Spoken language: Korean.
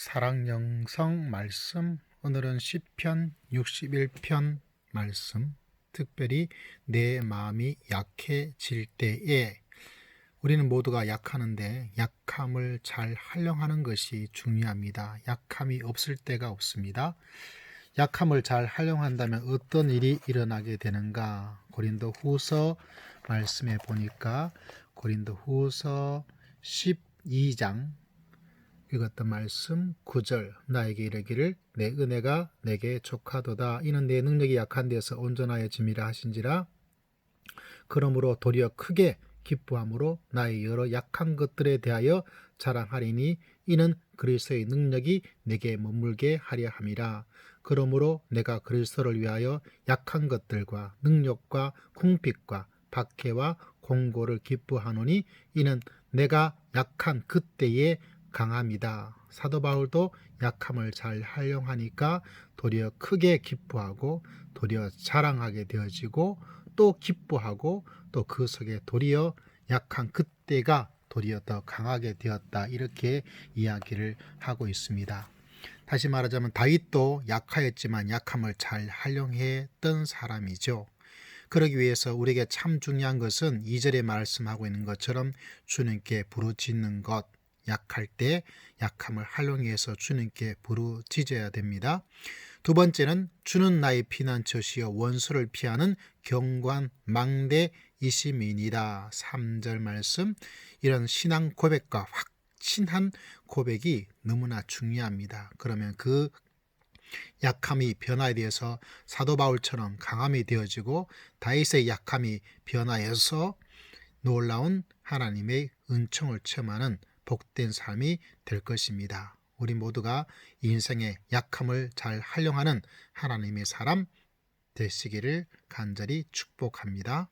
사랑 영성 말씀 오늘은 시편 61편 말씀 특별히 내 마음이 약해질 때에 우리는 모두가 약하는데 약함을 잘 활용하는 것이 중요합니다. 약함이 없을 때가 없습니다. 약함을 잘 활용한다면 어떤 일이 일어나게 되는가? 고린도 후서 말씀에 보니까 고린도 후서 12장 읽었던 말씀 9절 나에게 이르기를 내 은혜가 내게 족하도다. 이는 내 능력이 약한 데서 온전하여 짐이라 하신지라. 그러므로 도리어 크게 기뻐함으로 나의 여러 약한 것들에 대하여 자랑하리니 이는 그리스도의 능력이 내게 머물게 하려 함이라. 그러므로 내가 그리스도를 위하여 약한 것들과 능력과 궁핍과 박해와 공고를 기뻐하노니 이는 내가 약한 그때에 강함이다. 사도 바울도 약함을 잘 활용하니까 도리어 크게 기뻐하고 도리어 자랑하게 되어지고 또 기뻐하고 또 그 속에 도리어 약한 그때가 도리어 더 강하게 되었다. 이렇게 이야기를 하고 있습니다. 다시 말하자면 다윗도 약하였지만 약함을 잘 활용했던 사람이죠. 그러기 위해서 우리에게 참 중요한 것은 이절에 말씀하고 있는 것처럼 주님께 부르짖는 것, 약할 때 약함을 활용해서 주님께 부르짖어야 됩니다. 두 번째는 주는 나의 피난처시여 원수를 피하는 경관 망대 이심이니라. 3절 말씀 이런 신앙 고백과 확신한 고백이 너무나 중요합니다. 그러면 그 약함이 변화에 대해서 사도 바울처럼 강함이 되어지고 다윗의 약함이 변화해서 놀라운 하나님의 은총을 체험하는 복된 삶이 될 것입니다. 우리 모두가 인생의 약함을 잘 활용하는 하나님의 사람 되시기를 간절히 축복합니다.